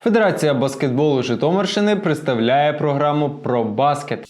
Федерація баскетболу Житомирщини представляє програму про баскет.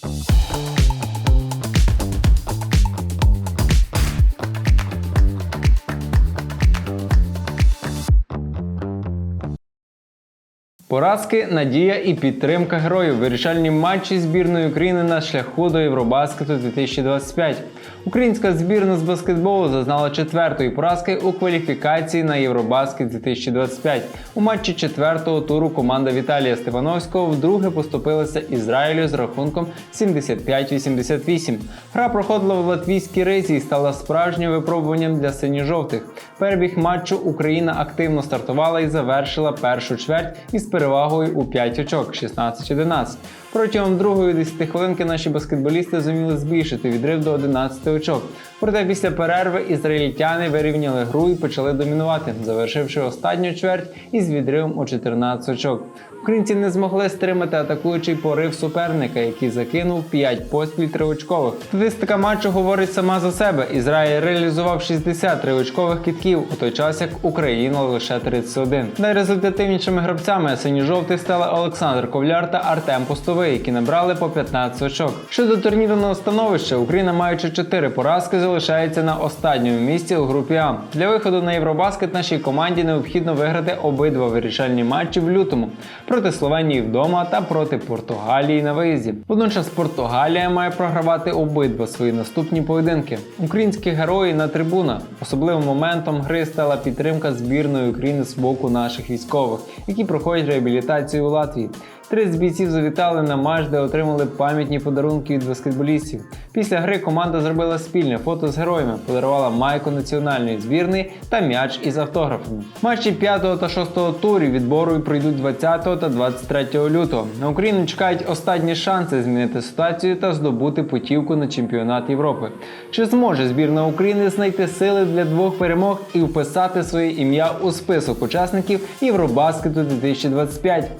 Поразки, надія і підтримка героїв. Вирішальні матчі збірної України на шляху до Євробаскету 2025. Українська збірна з баскетболу зазнала четвертої поразки у кваліфікації на Євробаскет 2025. У матчі четвертого туру команда Віталія Степановського вдруге поступилася Ізраїлю з рахунком 75-88. Гра проходила в латвійській ризі і стала справжнім випробуванням для синьо-жовтих. Перебіг матчу Україна активно стартувала і завершила першу чверть із перевагою у 5 очок 16-11. Протягом другої 10 хвилинки наші баскетболісти зуміли збільшити відрив до 11 очок. Проте після перерви ізраїльтяни вирівняли гру і почали домінувати, завершивши останню чверть із відривом у 14 очок. Українці не змогли стримати атакуючий порив суперника, який закинув 5 поспіль триочкових. Статистика матчу говорить сама за себе. Ізраїль реалізував 60 триочкових кітків, у той час як Україна лише 31. Найрезультативнішими гравцями синьо-жовтих стали Олександр Ковляр та Артем Постовий, які набрали по 15 очок. Щодо турнірного становища, Україна, маючи 4 поразки, залишається на останньому місці у групі А. Для виходу на Євробаскет нашій команді необхідно виграти обидва вирішальні матчі в лютому проти Словенії вдома та проти Португалії на виїзді. Водночас Португалія має програвати обидва свої наступні поєдинки. Українські герої на трибунах. Особливим моментом гри стала підтримка збірної України з боку наших військових, які проходять реабілітацію у Латвії. Три з бійців завітали на матч, де отримали пам'ятні подарунки від баскетболістів. Після гри команда зробила спільне фото з героями, подарувала майку національної збірної та м'яч із автографами. Матчі 5 та 6 турів відбору пройдуть 20 та 23 лютого. На Україну чекають останні шанси змінити ситуацію та здобути путівку на чемпіонат Європи. Чи зможе збірна України знайти сили для двох перемог і вписати своє ім'я у список учасників Євробаскету 2025?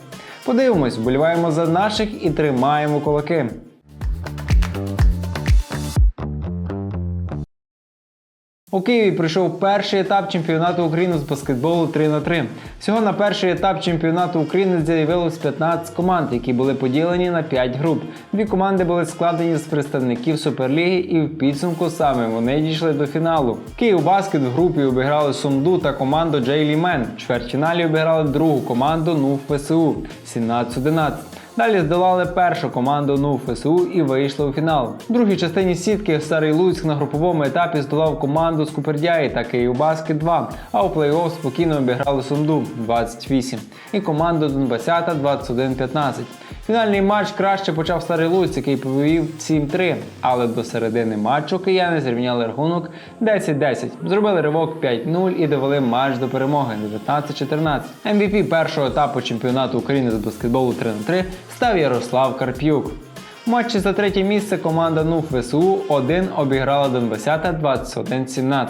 Подивимось, вболіваємо за наших і тримаємо кулаки. У Києві пройшов перший етап чемпіонату України з баскетболу 3 на 3 Всього на перший етап чемпіонату України з'явилось 15 команд, які були поділені на 5 груп. Дві команди були складені з представників Суперліги, і в підсумку саме вони дійшли до фіналу. Київ Баскет в групі обіграли Сумду та команду Джейлі Мен. В чвертьфіналі обіграли другу команду НУФ ФСУ 17-11. Далі здолали першу команду НУ ФСУ і вийшли у фінал. В другій частині сітки Старий Луцьк на груповому етапі здолав команду з Купердяї та Київбаскет 2, а у плей-офф спокійно обіграли Сумду 28 і команду Донбасята 21-15. Фінальний матч краще почав Старий Луцьк, який повів 7-3, але до середини матчу кияни зрівняли рахунок 10-10. Зробили ривок 5-0 і довели матч до перемоги 19-14. MVP першого етапу чемпіонату України з баскетболу 3-3 став Ярослав Карп'юк. У матчі за третє місце команда НУФ ВСУ 1 обіграла Донбасята 21-17.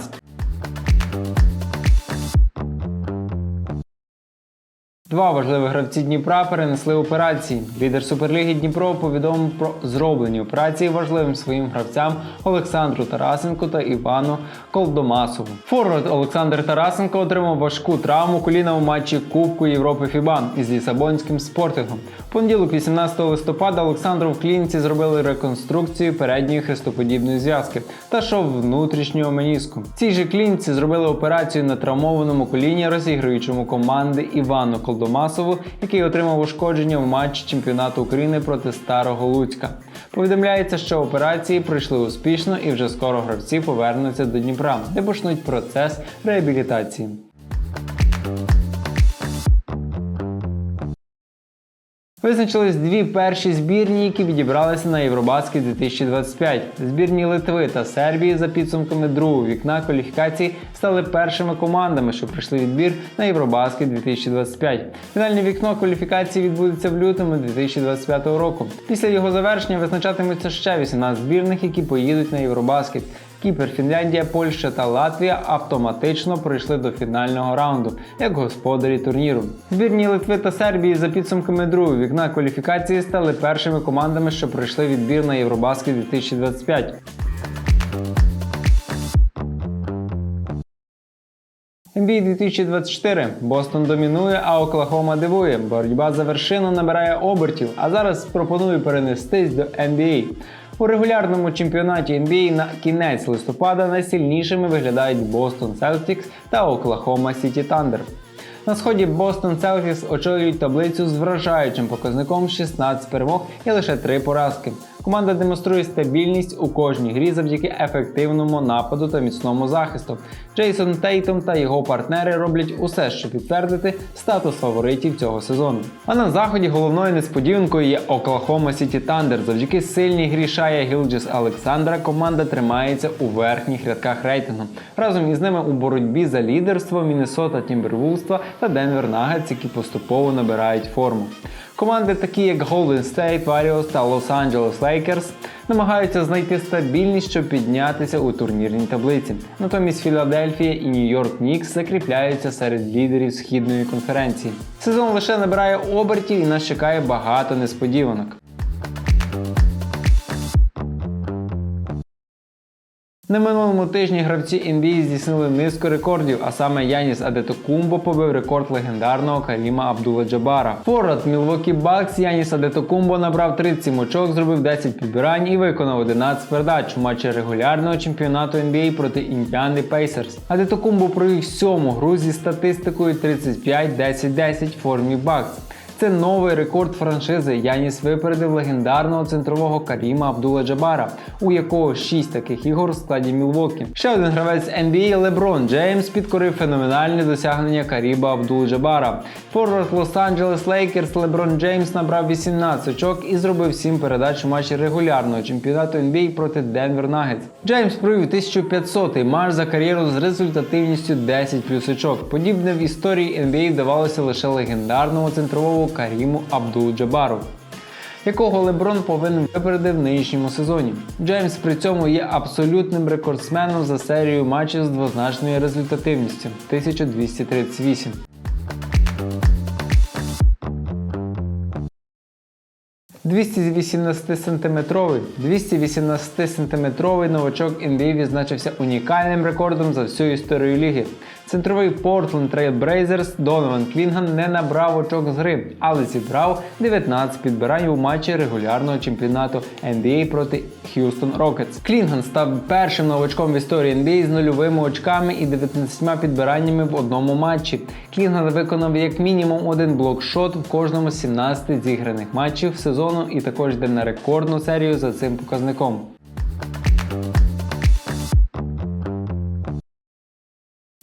Два важливі гравці Дніпра перенесли операції. Лідер Суперліги Дніпро повідомив про зроблені операції важливим своїм гравцям Олександру Тарасенку та Івану Колдомасову. Форвард Олександр Тарасенко отримав важку травму коліна у матчі Кубку Європи Фіба із Лісабонським спортингом. Понеділок, 18 листопада, Олександру в клініці зробили реконструкцію передньої хрестоподібної зв'язки та шов внутрішнього меніску. В цій же клініці зробили операцію на травмованому коліні, розігруючому команди Івану Колдомасову, який отримав ушкодження в матчі чемпіонату України проти Старого Луцька. Повідомляється, що операції пройшли успішно і вже скоро гравці повернуться до Дніпра, де почнуть процес реабілітації. Визначились дві перші збірні, які відібралися на Євробаскет 2025. Збірні Литви та Сербії за підсумками другого вікна кваліфікації стали першими командами, що пройшли відбір на Євробаскет 2025. Фінальне вікно кваліфікації відбудеться в лютому 2025 року. Після його завершення визначатимуться ще 18 збірних, які поїдуть на Євробаскет. Кіпер, Фінляндія, Польща та Латвія автоматично пройшли до фінального раунду як господарі турніру. Збірні Литви та Сербії за підсумками другого вікна кваліфікації стали першими командами, що пройшли відбір на Євробаскет 2025. NBA 2024. Бостон домінує, а Оклахома дивує. Боротьба за вершину набирає обертів, а зараз пропоную перенестись до NBA. У регулярному чемпіонаті NBA на кінець листопада найсильнішими виглядають Бостон Celtics та Оклахома Сіті Thunder. На сході Бостон Celtics очолюють таблицю з вражаючим показником 16 перемог і лише 3 поразки. Команда демонструє стабільність у кожній грі завдяки ефективному нападу та міцному захисту. Джейсон Тейтом та його партнери роблять усе, щоб підтвердити статус фаворитів цього сезону. А на заході головною несподіванкою є Оклахома Сіті Thunder. Завдяки сильній грі Шая Гілджес Олександра команда тримається у верхніх рядках рейтингу. Разом із ними у боротьбі за лідерство Міннесота Тімбервулства та Денвер Нагетс, які поступово набирають форму. Команди, такі як Golden State Warriors та Los Angeles Lakers, намагаються знайти стабільність, щоб піднятися у турнірній таблиці. Натомість Філадельфія і Нью-Йорк Нікс закріпляються серед лідерів східної конференції. Сезон лише набирає обертів і нас чекає багато несподіванок. На минулому тижні гравці NBA здійснили низку рекордів, а саме Яніс Адетокумбо побив рекорд легендарного Каріма Абдула-Джабара. Форвард Мілвокі Бакс Яніс Адетокумбо набрав 37 очок, зробив 10 підбирань і виконав 11 передач у матчі регулярного чемпіонату NBA проти Індіани Пейсерс. Адетокумбо провів сьому гру зі статистикою 35-10-10 в формі Бакс. Це новий рекорд франшизи. Яніс випередив легендарного центрового Каріма Абдула Джабара, у якого 6 таких ігор в складі Мілвокі. Ще один гравець NBA Леброн Джеймс підкорив феноменальне досягнення Каріба Абдул Джабара. Форвард Лос-Анджелес Лейкерс Леброн Джеймс набрав 18 очок і зробив 7 передач у матчі регулярного чемпіонату NBA проти Денвер Нагетс. Джеймс провів 1500-й матч за кар'єру з результативністю 10 плюс очок. Подібне в історії NBA вдавалося лише легендарному центровому Каріму Абдул-Джабару, якого Леброн повинен випередити в нинішньому сезоні. Джеймс при цьому є абсолютним рекордсменом за серію матчів з двозначною результативністю 1238. «218-сантиметровий 218-сантиметровий новачок NBA відзначився унікальним рекордом за всю історію ліги. Центровий Trail Blazers Донован Клінган не набрав очок з гри, але зібрав 19 підбирань у матчі регулярного чемпіонату NBA проти Houston Rockets. Клінган став першим новачком в історії NBA з нульовими очками і 19 підбираннями в одному матчі. Клінган виконав як мінімум один блокшот в кожному з 17 зіграних матчів сезону і також йде на рекордну серію за цим показником.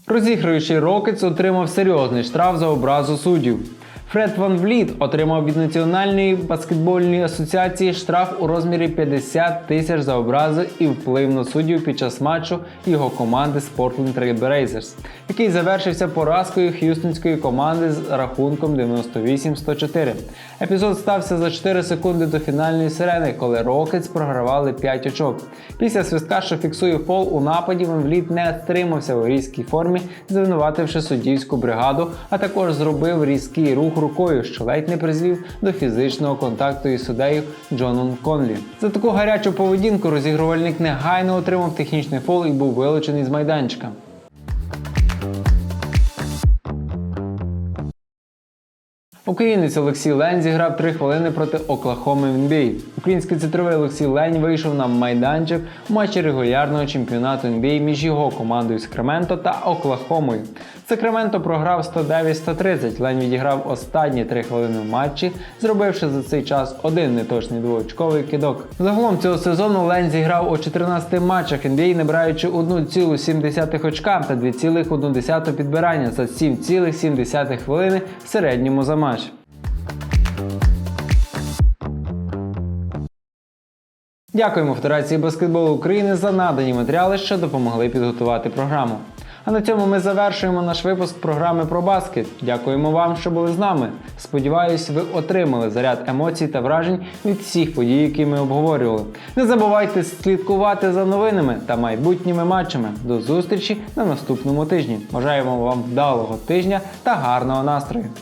Розігруючий Рокетс отримав серйозний штраф за образу суддів. Фред Ван Вліт отримав від Національної баскетбольної асоціації штраф у розмірі 50 тисяч за образи і вплив на суддів під час матчу його команди з Portland Trail який завершився поразкою х'юстонської команди з рахунком 98-104. Епізод стався за 4 секунди до фінальної сирени, коли Рокетс програвали 5 очок. Після свистка, що фіксує фол у нападі, Ван Вліт не стримався у різкій формі, звинувативши суддівську бригаду, а також зробив різкий рух рукою, що ледь не призвів до фізичного контакту із суддею Джоном Конлі. За таку гарячу поведінку розігрувальник негайно отримав технічний фол і був вилучений з майданчика. Українець Олексій Лень зіграв 3 хвилини проти Оклахоми в NBA. Український центровий Олексій Лень вийшов на майданчик у матчі регулярного чемпіонату NBA між його командою Сакраменто та Оклахомою. Сакраменто програв 109-130. Лень відіграв останні 3 хвилини в матчі, зробивши за цей час один неточний двоочковий кидок. Загалом цього сезону Лень зіграв у 14 матчах NBA, набираючи 1,7 очка та 2,1 підбирання за 7,7 хвилини в середньому за матч. Дякуємо Федерації баскетболу України за надані матеріали, що допомогли підготувати програму. А на цьому ми завершуємо наш випуск програми про баскет. Дякуємо вам, що були з нами. Сподіваюсь, ви отримали заряд емоцій та вражень від всіх подій, які ми обговорювали. Не забувайте слідкувати за новинами та майбутніми матчами. До зустрічі на наступному тижні. Бажаємо вам вдалого тижня та гарного настрою!